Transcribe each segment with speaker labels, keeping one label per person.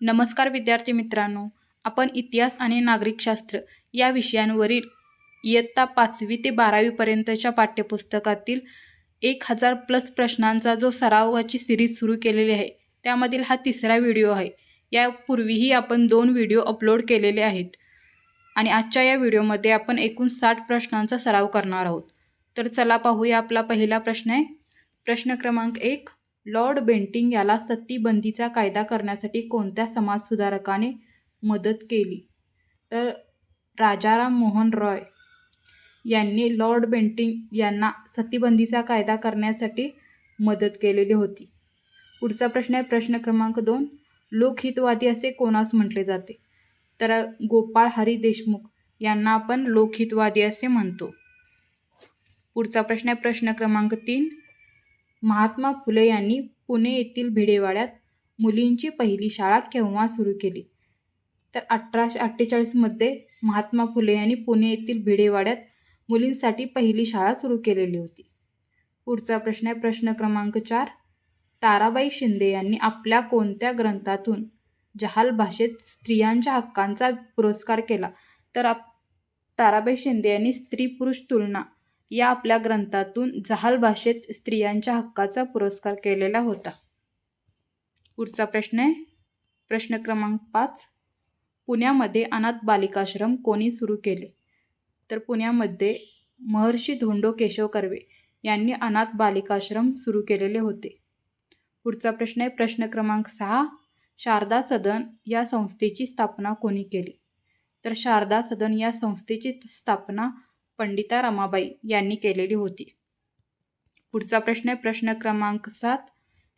Speaker 1: नमस्कार विद्यार्थी मित्रांनो आपण इतिहास आणि नागरिकशास्त्र या विषयांवरील इयत्ता पाचवी ते बारावीपर्यंतच्या पाठ्यपुस्तकातील एक हजार प्लस प्रश्नांचा जो सरावाची सिरीज सुरू केलेली आहे त्यामधील हा तिसरा व्हिडिओ आहे. यापूर्वीही आपण दोन व्हिडिओ अपलोड केलेले आहेत आणि आजच्या या व्हिडिओमध्ये आपण एकूण साठ प्रश्नांचा सराव करणार आहोत. तर चला पाहूया आपला पहिला प्रश्न आहे. प्रश्न क्रमांक एक लॉर्ड बेंटिंग याला सतीबंदीचा कायदा करण्यासाठी कोणत्या समाजसुधारकाने मदत केली? तर राजाराम मोहन रॉय यांनी लॉर्ड बेंटिंग यांना सतीबंदीचा कायदा करण्यासाठी मदत केलेली होती. पुढचा प्रश्न आहे प्रश्न क्रमांक दोन. लोकहितवादी असे कोणास म्हटले जाते? तर गोपाळ हरी देशमुख यांना आपण लोकहितवादी असे म्हणतो. पुढचा प्रश्न आहे प्रश्न क्रमांक तीन. महात्मा फुले यांनी पुणे येथील भिडेवाड्यात मुलींची पहिली शाळा केव्हा सुरू केली? तर अठराशे अठ्ठेचाळीसमध्ये महात्मा फुले यांनी पुणे येथील भिडेवाड्यात मुलींसाठी पहिली शाळा सुरू केलेली होती. पुढचा प्रश्न आहे प्रश्न क्रमांक चार. ताराबाई शिंदे यांनी आपल्या कोणत्या ग्रंथातून जहाल भाषेत स्त्रियांच्या हक्कांचा पुरस्कार केला? तर आप ताराबाई शिंदे यांनी स्त्री पुरुष तुलना या आपल्या ग्रंथातून जहाल भाषेत स्त्रियांच्या हक्काचा पुरस्कार केलेला होता. पुढचा प्रश्न आहे. प्रश्न क्रमांक पाच. पुण्यामध्ये अनाथ बालिकाश्रम कोणी सुरू केले? तर पुण्यामध्ये महर्षी धोंडो केशव कर्वे यांनी अनाथ बालिकाश्रम सुरू केलेले होते. पुढचा प्रश्न आहे. प्रश्न क्रमांक सहा. शारदा सदन या संस्थेची स्थापना कोणी केली? तर शारदा सदन या संस्थेची स्थापना पंडिता रमाबाई यांनी केलेली होती. पुढचा प्रश्न आहे प्रश्न क्रमांक सात.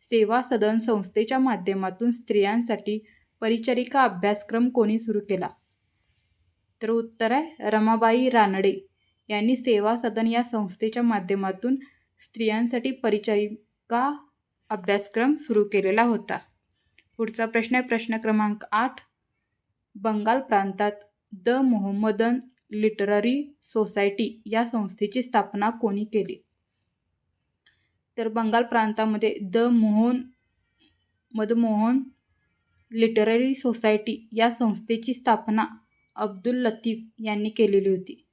Speaker 1: सेवा सदन संस्थेच्या माध्यमातून स्त्रियांसाठी परिचारिका अभ्यासक्रम कोणी सुरू केला? तर उत्तर आहे रमाबाई रानडे यांनी सेवा सदन या संस्थेच्या माध्यमातून स्त्रियांसाठी परिचारिका अभ्यासक्रम सुरू केलेला होता. पुढचा प्रश्न आहे प्रश्न क्रमांक आठ. बंगाल प्रांतात द मोहम्मदन लिटररी सोसायटी या संस्थेची स्थापना कोणी केली? तर बंगाल प्रांतामध्ये द मोहन मदमोहन लिटररी सोसायटी या संस्थेची स्थापना अब्दुल लतीफ यांनी केलेली होती.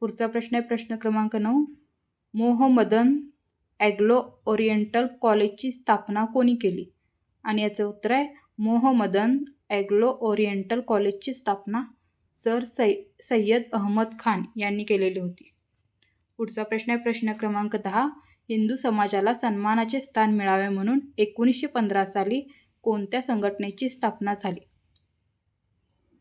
Speaker 1: पुढचा प्रश्न आहे प्रश्न क्रमांक नऊ. मोहमदन ॲग्लो ओरिएंटल कॉलेजची स्थापना कोणी केली? आणि याचं उत्तर आहे मोहमदन ॲग्लो ओरिएंटल कॉलेजची स्थापना सर सै सय्यद अहमद खान यांनी केलेली होती. पुढचा प्रश्न आहे प्रश्न क्रमांक दहा. हिंदू समाजाला सन्मानाचे स्थान मिळावे म्हणून एकोणीसशे पंधरा साली कोणत्या संघटनेची स्थापना झाली?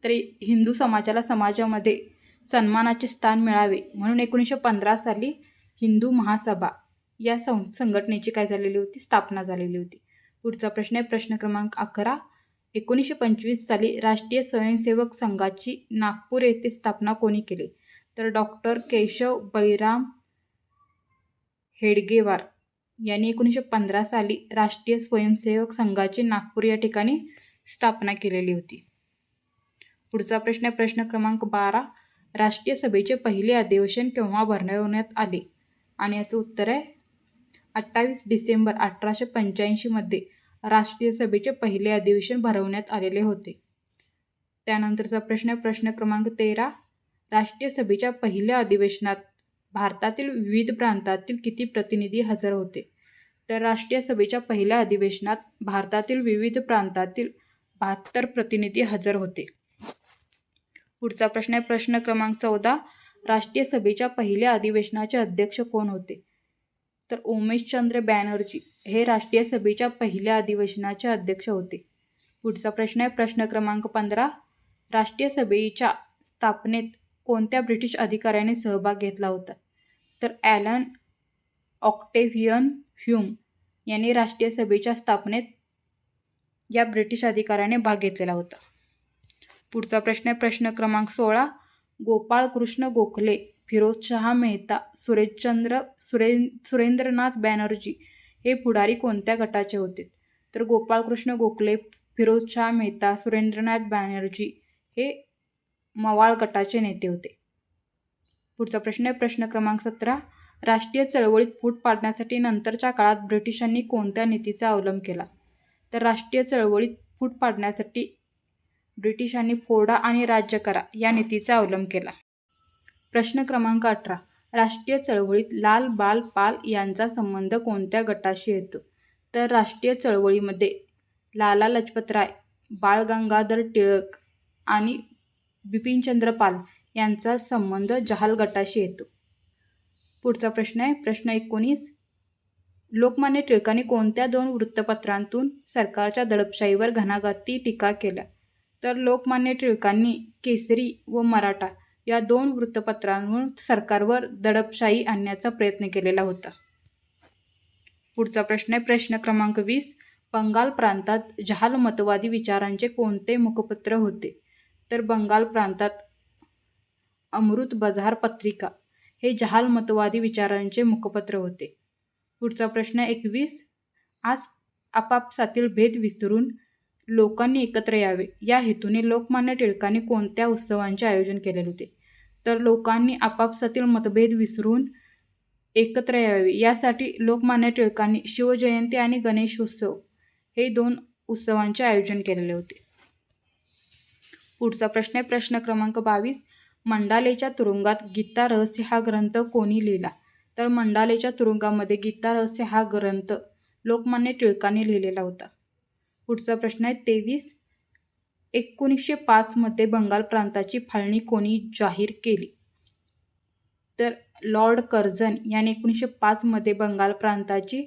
Speaker 1: तर हिंदू समाजाला समाजामध्ये सन्मानाचे स्थान मिळावे म्हणून एकोणीसशे पंधरा साली हिंदू महासभा या सं संघटनेची काय झालेली होती? स्थापना झालेली होती. पुढचा प्रश्न आहे प्रश्न क्रमांक अकरा. एकोणीसशे पंचवीस साली राष्ट्रीय स्वयंसेवक संघाची नागपूर येथे स्थापना कोणी केली? तर डॉक्टर केशव बळीराम हेडगेवार यांनी एकोणीसशे पंधरा साली राष्ट्रीय स्वयंसेवक संघाची नागपूर या ठिकाणी स्थापना केलेली होती. पुढचा प्रश्न आहे प्रश्न क्रमांक बारा. राष्ट्रीय सभेचे पहिले अधिवेशन केव्हा भरवण्यात आले? आणि याचं उत्तर आहे अठ्ठावीस डिसेंबर अठराशे पंच्याऐंशीमध्ये राष्ट्रीय सभेचे पहिले अधिवेशन भरवण्यात आलेले होते. त्यानंतरचा प्रश्न प्रश्न क्रमांक तेरा. राष्ट्रीय सभेच्या पहिल्या अधिवेशनात भारतातील विविध प्रांतातील किती प्रतिनिधी हजर होते? तर राष्ट्रीय सभेच्या पहिल्या अधिवेशनात भारतातील विविध प्रांतातील बहात्तर प्रतिनिधी हजर होते. पुढचा प्रश्न आहे प्रश्न क्रमांक चौदा. राष्ट्रीय सभेच्या पहिल्या अधिवेशनाचे अध्यक्ष कोण होते? तर उमेशचंद्र बॅनर्जी हे राष्ट्रीय सभेच्या पहिल्या अधिवेशनाचे अध्यक्ष होते. पुढचा प्रश्न आहे प्रश्न क्रमांक पंधरा. राष्ट्रीय सभेच्या स्थापनेत कोणत्या ब्रिटिश अधिकाऱ्याने सहभाग घेतला होता? तर ॲलन ऑक्टेव्हियन ह्यूम यांनी राष्ट्रीय सभेच्या स्थापनेत या ब्रिटिश अधिकाऱ्याने भाग घेतलेला होता. पुढचा प्रश्न आहे प्रश्न क्रमांक सोळा. गोपाळकृष्ण गोखले फिरोजशहा मेहता सुरेशचंद्र सुरे सुरेंद्रनाथ बॅनर्जी हे पुढारी कोणत्या गटाचे होते? तर गोपाळकृष्ण गोखले फिरोजशहा मेहता सुरेंद्रनाथ बॅनर्जी हे मवाळ गटाचे नेते होते. पुढचा प्रश्न आहे प्रश्न क्रमांक सतरा. राष्ट्रीय चळवळीत फूट पाडण्यासाठी नंतरच्या काळात ब्रिटिशांनी कोणत्या नीतीचा अवलंब केला? तर राष्ट्रीय चळवळीत फूट पाडण्यासाठी ब्रिटिशांनी फोडा आणि राज्य करा या नीतीचा अवलंब केला. प्रश्न क्रमांक अठरा. राष्ट्रीय चळवळीत लाल बाल पाल यांचा संबंध कोणत्या गटाशी येतो? तर राष्ट्रीय चळवळीमध्ये लाला लजपतराय बाळ गंगाधर टिळक आणि बिपिनचंद्र पाल यांचा संबंध जहाल गटाशी येतो. पुढचा प्रश्न आहे. प्रश्न एकोणीस. लोकमान्य टिळकांनी कोणत्या दोन वृत्तपत्रांतून सरकारच्या दडपशाहीवर घणाघाती टीका केल्या? तर लोकमान्य टिळकांनी केसरी व मराठा या दोन वृत्तपत्रांवरून सरकारवर दडपशाही आणण्याचा प्रयत्न केलेला होता. पुढचा प्रश्न आहे प्रश्न क्रमांक वीस. बंगाल प्रांतात जहाल मतवादी विचारांचे कोणते मुखपत्र होते? तर बंगाल प्रांतात अमृत बजार पत्रिका हे जहाल मतवादी विचारांचे मुखपत्र होते. पुढचा प्रश्न एकवीस. आज आपापसातील भेद विसरून लोकांनी एकत्र यावे. या हेतूने लोकमान्य टिळकांनी कोणत्या उत्सवांचे आयोजन केलेले होते? तर लोकांनी आपापसातील मतभेद विसरून एकत्र यावे. यासाठी लोकमान्य टिळकांनी शिवजयंती आणि गणेशोत्सव हे दोन उत्सवांचे आयोजन केलेले होते. पुढचा प्रश्न आहे. प्रश्न क्रमांक बावीस. मंडालेच्या तुरुंगात गीता रहस्य हा ग्रंथ कोणी लिहिला? तर मंडालेच्या तुरुंगामध्ये गीता रहस्य हा ग्रंथ लोकमान्य टिळकांनी लिहिलेला होता. पुढचा प्रश्न आहे तेवीस एकोणीसशे पाचमध्ये बंगाल प्रांताची फाळणी कोणी जाहीर केली? तर लॉर्ड कर्झन याने एकोणीसशे पाचमध्ये बंगाल प्रांताची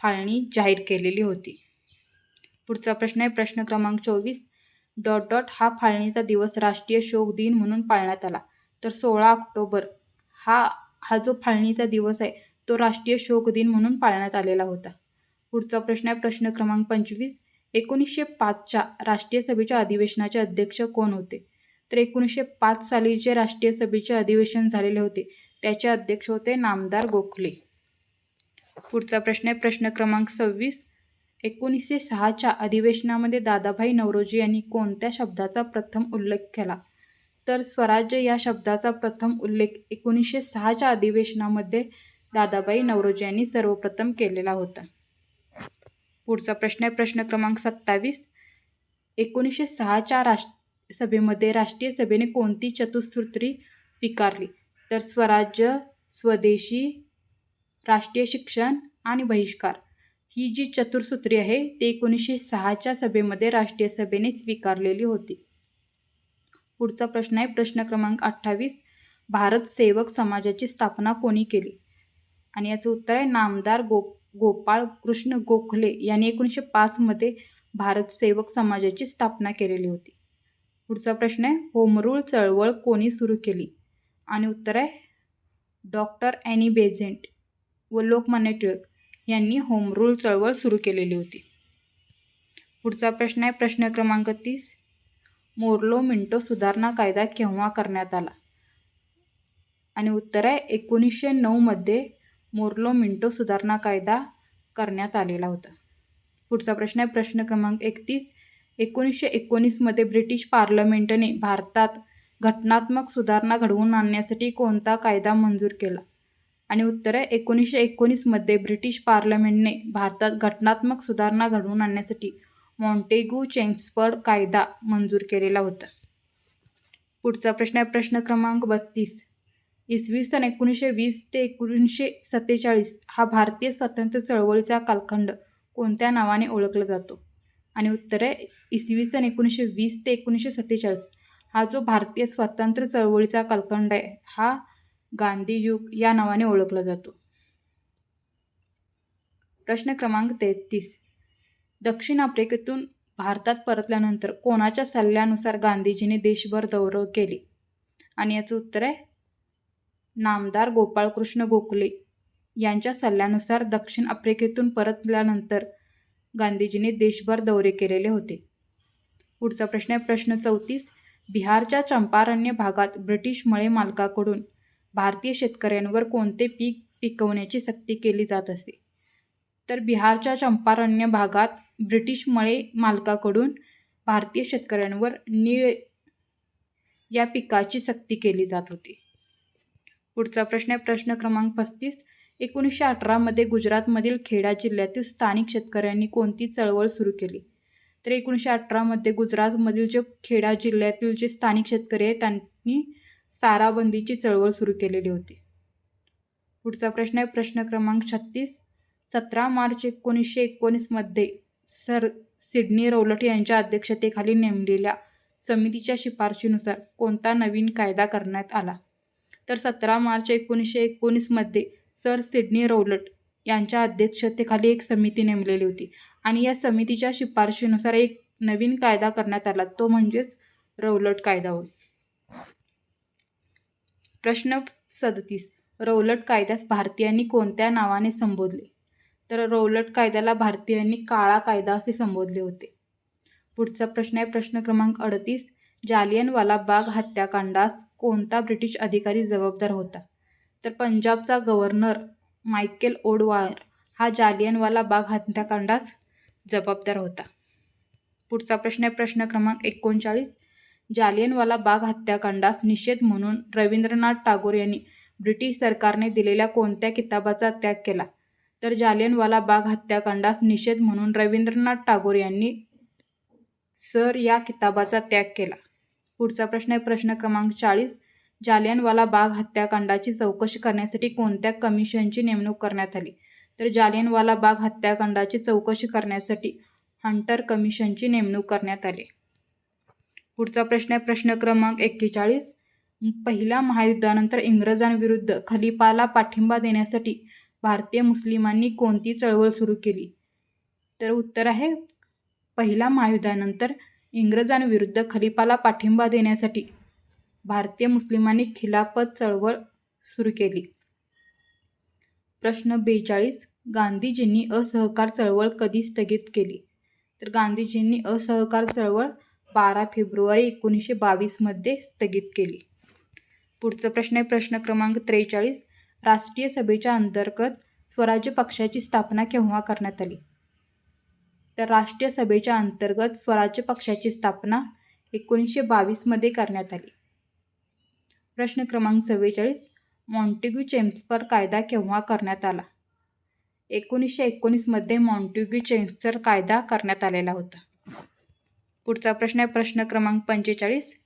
Speaker 1: फाळणी जाहीर केलेली होती. पुढचा प्रश्न आहे प्रश्न क्रमांक चोवीस. डॉट डॉट हा फाळणीचा दिवस राष्ट्रीय शोक दिन म्हणून पाळण्यात आला. तर सोळा ऑक्टोबर हा हा जो फाळणीचा दिवस आहे तो राष्ट्रीय शोक दिन म्हणून पाळण्यात आलेला होता. पुढचा प्रश्न आहे प्रश्न क्रमांक पंचवीस. एकोणीसशे पाचच्या राष्ट्रीय सभेच्या अधिवेशनाचे अध्यक्ष कोण होते? तर एकोणीसशे पाच साली जे राष्ट्रीय सभेचे अधिवेशन झालेले होते त्याचे अध्यक्ष होते नामदार गोखले. पुढचा प्रश्न आहे प्रश्न क्रमांक सव्वीस. एकोणीसशे सहाच्या अधिवेशनामध्ये दादाभाई नवरोजी यांनी कोणत्या शब्दाचा प्रथम उल्लेख केला? तर स्वराज्य या शब्दाचा प्रथम उल्लेख एकोणीसशे सहाच्या अधिवेशनामध्ये दादाबाई नवरोजी यांनी सर्वप्रथम केलेला होता. पुढचा प्रश्न आहे. प्रश्न क्रमांक सत्तावीस. एकोणीसशे सहाच्या राष्ट्र सभेमध्ये राष्ट्रीय सभेने कोणती चतुसूत्री स्वीकारली? तर स्वराज्य स्वदेशी राष्ट्रीय शिक्षण आणि बहिष्कार. ही जी चतुर्सूत्री आहे ते एकोणीसशे सहाच्या सभेमध्ये राष्ट्रीय सभेने स्वीकारलेली होती. पुढचा प्रश्न आहे. प्रश्न क्रमांक अठ्ठावीस. भारत सेवक समाजाची स्थापना कोणी केली? आणि याचं उत्तर आहे. नामदार गोप गोपाळ कृष्ण गोखले यांनी एकोणीसशे पाचमध्ये भारत सेवक समाजाची स्थापना केलेली होती. पुढचा प्रश्न आहे होमरूळ चळवळ कोणी सुरू केली? आणि उत्तर आहे डॉक्टर ॲनी बेझेंट व लोकमान्य टिळक यांनी होमरूल चळवळ सुरू केलेली होती. पुढचा प्रश्न आहे प्रश्न क्रमांक तीस. मोर्लो मिंटो सुधारणा कायदा केव्हा करण्यात आला? आणि उत्तर आहे एकोणीसशे नऊमध्ये मोर्लो मिंटो सुधारणा कायदा करण्यात आलेला होता. पुढचा प्रश्न आहे प्रश्न क्रमांक एकतीस. एकोणीसशे एकोणीसमध्ये ब्रिटिश पार्लमेंटने भारतात घटनात्मक सुधारणा घडवून आणण्यासाठी कोणता कायदा मंजूर केला? आणि उत्तर आहे एकोणीसशे एकोणीसमध्ये ब्रिटिश पार्लमेंटने भारतात घटनात्मक सुधारणा घडवून आणण्यासाठी मॉन्टेगू चेम्सफर्ड कायदा मंजूर केलेला होता. पुढचा प्रश्न आहे प्रश्न क्रमांक बत्तीस. इसवी सन एकोणीसशे वीस ते एकोणीसशे सत्तेचाळीस हा भारतीय स्वातंत्र्य चळवळीचा कालखंड कोणत्या नावाने ओळखला जातो? आणि उत्तर आहे इसवी सन एकोणीसशे वीस ते एकोणीसशे सत्तेचाळीस हा जो भारतीय स्वातंत्र्य चळवळीचा कालखंड आहे हा गांधीयुग या नावाने ओळखला जातो. प्रश्न क्रमांक तेहतीस. दक्षिण आफ्रिकेतून भारतात परतल्यानंतर कोणाच्या सल्ल्यानुसार गांधीजीने देशभर दौरे केले? आणि याचं उत्तर आहे नामदार गोपाळकृष्ण गोखले यांच्या सल्ल्यानुसार दक्षिण आफ्रिकेतून परतल्यानंतर गांधीजींनी देशभर दौरे केलेले होते. पुढचा प्रश्न आहे प्रश्न चौतीस. बिहारच्या चंपारण्य भागात ब्रिटिश मळे मालकाकडून भारतीय शेतकऱ्यांवर कोणते पीक पिकवण्याची सक्ती केली जात असे? तर बिहारच्या चंपारण्य भागात ब्रिटिश मळे मालकाकडून भारतीय शेतकऱ्यांवर नीळ या पिकाची सक्ती केली जात होती. पुढचा प्रश्न आहे प्रश्न क्रमांक पस्तीस. एकोणीसशे अठरामध्ये गुजरातमधील खेडा जिल्ह्यातील स्थानिक शेतकऱ्यांनी कोणती चळवळ सुरू केली? तर एकोणीसशे अठरामध्ये गुजरातमधील जे खेडा जिल्ह्यातील जे स्थानिक शेतकरी आहेत त्यांनी साराबंदीची चळवळ सुरू केलेली होती. पुढचा प्रश्न आहे प्रश्न क्रमांक छत्तीस. सतरा मार्च एकोणीसशे एकोणीसमध्ये सर सिडनी रौलट यांच्या अध्यक्षतेखाली नेमलेल्या समितीच्या शिफारशीनुसार कोणता नवीन कायदा करण्यात आला? तर सतरा मार्च एकोणीसशे एकोणीसमध्ये सर सिडनी रौलट यांच्या अध्यक्षतेखाली एक समिती नेमलेली होती. आणि या समितीच्या शिफारशीनुसार एक नवीन कायदा करण्यात आला. तो म्हणजेच रौलट कायदा होय. प्रश्न सदतीस. रौलट कायद्यास भारतीयांनी कोणत्या नावाने संबोधले? तर रौलट कायद्याला भारतीयांनी काळा कायदा असे संबोधले होते. पुढचा प्रश्न आहे प्रश्न क्रमांक अडतीस. जालियनवाला बाग हत्याकांडास कोणता ब्रिटिश अधिकारी जबाबदार होता? तर पंजाबचा गव्हर्नर मायकेल ओडवायर हा जालियनवाला बाग हत्याकांडास जबाबदार होता. पुढचा प्रश्न आहे प्रश्न क्रमांक एकोणचाळीस. जालियनवाला बाग हत्याकांडास निषेध म्हणून रवींद्रनाथ टागोर यांनी ब्रिटिश सरकारने दिलेल्या कोणत्या किताबाचा त्याग केला? तर जालियनवाला बाग हत्याकांडास निषेध म्हणून रवींद्रनाथ टागोर यांनी सर या किताबाचा त्याग केला. पुढचा प्रश्न आहे प्रश्न क्रमांक चाळीस. जालियनवाला बाग हत्याकांडाची चौकशी करण्यासाठी कोणत्या कमिशनची नेमणूक करण्यात आली? तर जालियनवाला बाग हत्याकांडाची चौकशी करण्यासाठी हंटर कमिशनची नेमणूक करण्यात आली. पुढचा प्रश्न आहे प्रश्न क्रमांक एक्केचाळीस. पहिल्या महायुद्धानंतर इंग्रजांविरुद्ध खलिपाला पाठिंबा देण्यासाठी भारतीय मुस्लिमांनी कोणती चळवळ सुरू केली? तर उत्तर आहे पहिल्या महायुद्धानंतर इंग्रजांविरुद्ध खलिफाला पाठिंबा देण्यासाठी भारतीय मुस्लिमांनी खिलाफत चळवळ सुरू केली. प्रश्न बेचाळीस. गांधीजींनी असहकार चळवळ कधी स्थगित केली? तर गांधीजींनी असहकार चळवळ बारा फेब्रुवारी एकोणीसशे बावीसमध्ये स्थगित केली. पुढचा प्रश्न आहे प्रश्न क्रमांक त्रेचाळीस. राष्ट्रीय सभेच्या अंतर्गत स्वराज्य पक्षाची स्थापना केव्हा करण्यात आली? तर राष्ट्रीय सभेच्या अंतर्गत स्वराज्य पक्षाची स्थापना एकोणीसशे बावीसमध्ये करण्यात आली. प्रश्न क्रमांक चव्वेचाळीस मॉन्टेग्यू चेम्सपर कायदा केव्हा करण्यात आला? एकोणीसशे एकोणीसमध्ये मॉन्टेग्यू चेम्सपर कायदा करण्यात आलेला होता. पुढचा प्रश्न आहे प्रश्न क्रमांक पंचेचाळीस.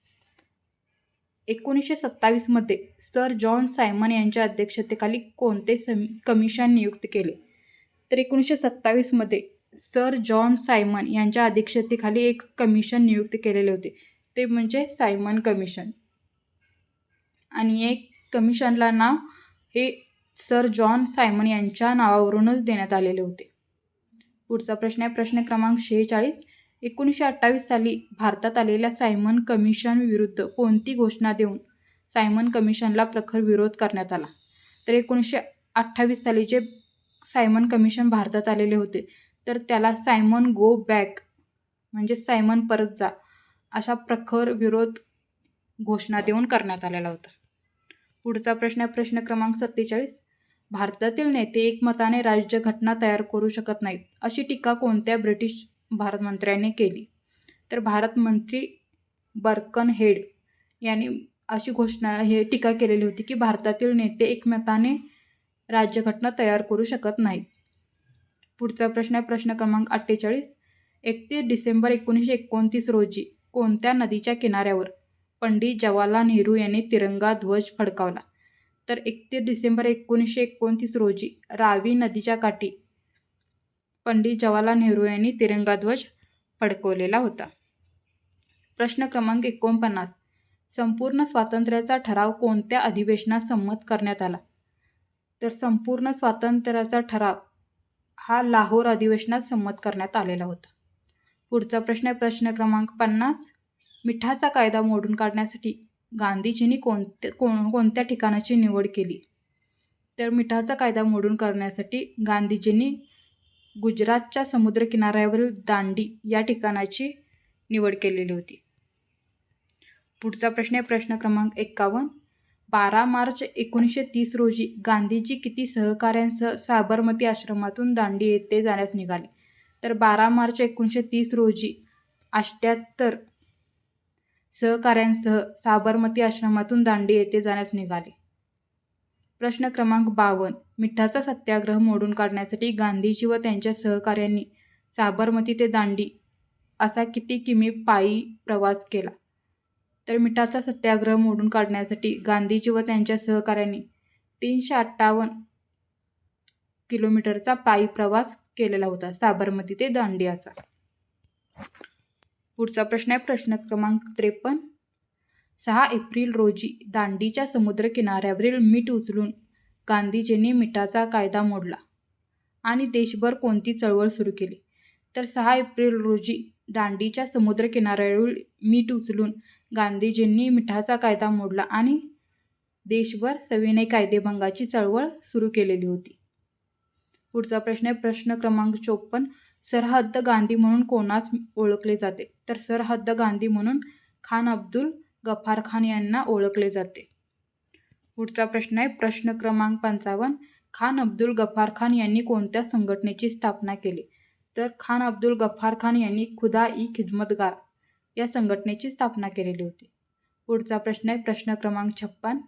Speaker 1: एकोणीसशे सत्तावीसमध्ये सर जॉन सायमन यांच्या अध्यक्षतेखाली कोणते सम कमिशन नियुक्त केले? तर एकोणीसशे सत्तावीसमध्ये सर जॉन सायमन यांच्या अध्यक्षतेखाली एक कमिशन नियुक्त केलेले होते. ते म्हणजे सायमन कमिशन. आणि एक कमिशनला नाव हे सर जॉन सायमन यांच्या नावावरूनच देण्यात आलेले होते. पुढचा प्रश्न आहे प्रश्न क्रमांक शेहेचाळीस. एकोणीसशे अठ्ठावीस साली भारतात आलेल्या सायमन कमिशन विरुद्ध कोणती घोषणा देऊन सायमन कमिशनला प्रखर विरोध करण्यात आला? तर एकोणीसशे अठ्ठावीस साली जे सायमन कमिशन भारतात आलेले होते तर त्याला सायमन गो बॅक. म्हणजे सायमन परत जा. अशा प्रखर विरोध घोषणा देऊन करण्यात आलेला होता. पुढचा प्रश्न आहे प्रश्न क्रमांक सत्तेचाळीस. भारतातील नेते एकमताने राज्यघटना तयार करू शकत नाहीत अशी टीका कोणत्या ब्रिटिश भारतमंत्र्यांनी केली? तर भारतमंत्री बर्कन हेड यांनी अशी घोषणा हे टीका केलेली होती की भारतातील नेते एकमताने राज्यघटना तयार करू शकत नाहीत. पुढचा प्रश्न आहे प्रश्न क्रमांक अठ्ठेचाळीस. एकतीस डिसेंबर एकोणीसशे एकोणतीस रोजी कोणत्या नदीच्या किनाऱ्यावर पंडित जवाहरलाल नेहरू यांनी तिरंगा ध्वज फडकावला? तर एकतीस डिसेंबर एकोणीसशे एकोणतीस रोजी रावी नदीच्या काठी पंडित जवाहरलाल नेहरू यांनी तिरंगा ध्वज फडकवलेला होता. प्रश्न क्रमांक एकोणपन्नास. संपूर्ण स्वातंत्र्याचा ठराव कोणत्या अधिवेशनात संमत करण्यात आला? तर संपूर्ण स्वातंत्र्याचा ठराव हा लाहोर अधिवेशनात संमत करण्यात आलेला होता. पुढचा प्रश्न आहे प्रश्न क्रमांक पन्नास. मिठाचा कायदा मोडून काढण्यासाठी गांधीजींनी कोणत्या कोण कोणत्या ठिकाणाची निवड केली? तर मिठाचा कायदा मोडून करण्यासाठी गांधीजींनी गुजरातच्या समुद्रकिनाऱ्यावरील दांडी या ठिकाणाची निवड केलेली होती. पुढचा प्रश्न आहे प्रश्न क्रमांक एक्कावन्न. बारा मार्च एकोणीसशे तीस रोजी गांधीजी किती सहकाऱ्यांसह साबरमती आश्रमातून दांडी येथे जाण्यास निघाले. तर बारा मार्च एकोणीसशे तीस रोजी अष्ट्याहत्तर सहकाऱ्यांसह साबरमती आश्रमातून दांडी येथे जाण्यास निघाले. प्रश्न क्रमांक बावन्न. मिठाचा सत्याग्रह मोडून काढण्यासाठी गांधीजी व त्यांच्या सहकाऱ्यांनी साबरमती ते दांडी असा किती किमी पायी प्रवास केला? तर मिठाचा सत्याग्रह मोडून काढण्यासाठी गांधीजी व त्यांच्या सहकाऱ्यांनी तीनशे अठ्ठावन्न किलोमीटरचा पायी प्रवास केलेला होता. साबरमती ते दांडी असा पुढचा प्रश्न आहे प्रश्न क्रमांक त्रेपन्न. सहा एप्रिल रोजी दांडीच्या समुद्रकिनाऱ्यावरील मीठ उचलून गांधीजींनी मिठाचा कायदा मोडला आणि देशभर कोणती चळवळ सुरू केली. तर सहा एप्रिल रोजी दांडीच्या समुद्रकिनाऱ्यावरील मीठ उचलून गांधीजींनी मिठाचा कायदा मोडला आणि देशभर सविनय कायदेभंगाची चळवळ सुरू केलेली होती. पुढचा प्रश्न आहे प्रश्न क्रमांक चोपन्न. सरहद्द गांधी म्हणून कोणास ओळखले जाते? तर सरहद्द गांधी म्हणून खान अब्दुल गफार खान यांना ओळखले जाते. पुढचा प्रश्न आहे प्रश्न क्रमांक पंचावन्न. खान अब्दुल गफार खान यांनी कोणत्या संघटनेची स्थापना केली? तर खान अब्दुल गफार खान यांनी खुदा ई खिदमतगार या संघटनेची स्थापना केलेली होती. पुढचा प्रश्न आहे प्रश्न क्रमांक छप्पन.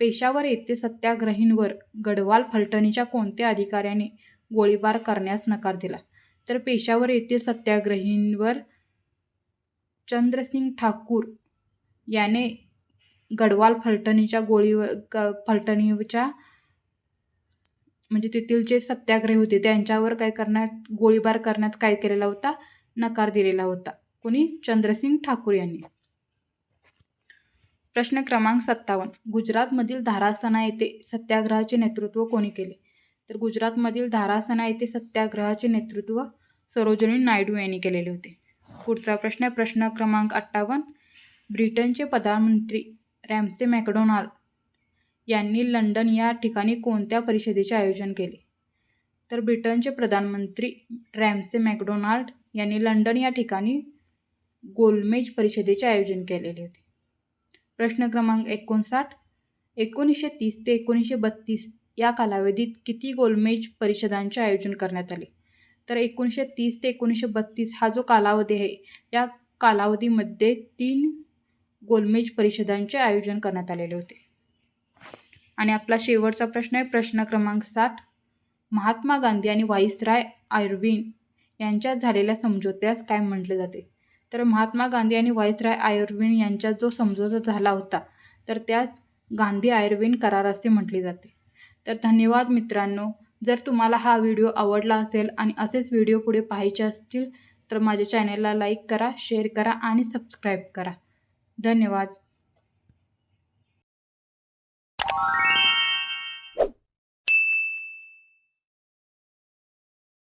Speaker 1: पेशावर येथे सत्याग्रहींवर गढवाल फलटणीच्या कोणत्या अधिकाऱ्याने गोळीबार करण्यास नकार दिला? तर पेशावर येथील सत्याग्रहींवर चंद्रसिंग ठाकूर याने गढवाल फलटणीच्या गोळीवर ग फलटणीच्या म्हणजे तेथील जे सत्याग्रही होते त्यांच्यावर काय करण्यात गोळीबार करण्यात काय केलेला होता? नकार दिलेला होता. कोणी? चंद्रसिंग ठाकूर यांनी. प्रश्न क्रमांक सत्तावन्न. गुजरातमधील धारासना येथे सत्याग्रहाचे नेतृत्व कोणी केले? तर गुजरातमधील धारासना येथे सत्याग्रहाचे नेतृत्व सरोजनी नायडू यांनी केलेले होते. पुढचा प्रश्न प्रश्न क्रमांक अठ्ठावन्न. ब्रिटनचे प्रधानमंत्री रॅमसे मॅकडोनाल्ड यांनी लंडन या ठिकाणी कोणत्या परिषदेचे आयोजन केले? तर ब्रिटनचे प्रधानमंत्री रॅमसे मॅकडोनाल्ड यांनी लंडन या ठिकाणी गोलमेज परिषदेचे आयोजन केलेले होते. प्रश्न क्रमांक एकोणसाठ एकोणीसशे तीस ते एकोणीसशे बत्तीस या कालावधीत किती गोलमेज परिषदांचे आयोजन करण्यात आले? तर एकोणीसशे तीस ते एकोणीसशे बत्तीस हा जो कालावधी आहे या कालावधीमध्ये तीन गोलमेज परिषदांचे आयोजन करण्यात आलेले होते. आणि आपला शेवटचा प्रश्न आहे प्रश्न क्रमांक साठ. महात्मा गांधी आणि वाईसराय आयर्विन यांच्यात झालेल्या समझोत्यास काय म्हटले जाते? तर महात्मा गांधी आणि व्हाईसराय आयर्विन यांच्यात जो समझोता झाला होता तर त्यास गांधी आयर्विन करार असे म्हटले जाते. तर धन्यवाद मित्रांनो. जर तुम्हाला हा व्हिडिओ आवडला असेल आणि असेच व्हिडिओ पुढे पाहायचे असतील तर माझ्या चॅनलला लाईक करा शेअर करा आणि सबस्क्राईब करा. धन्यवाद.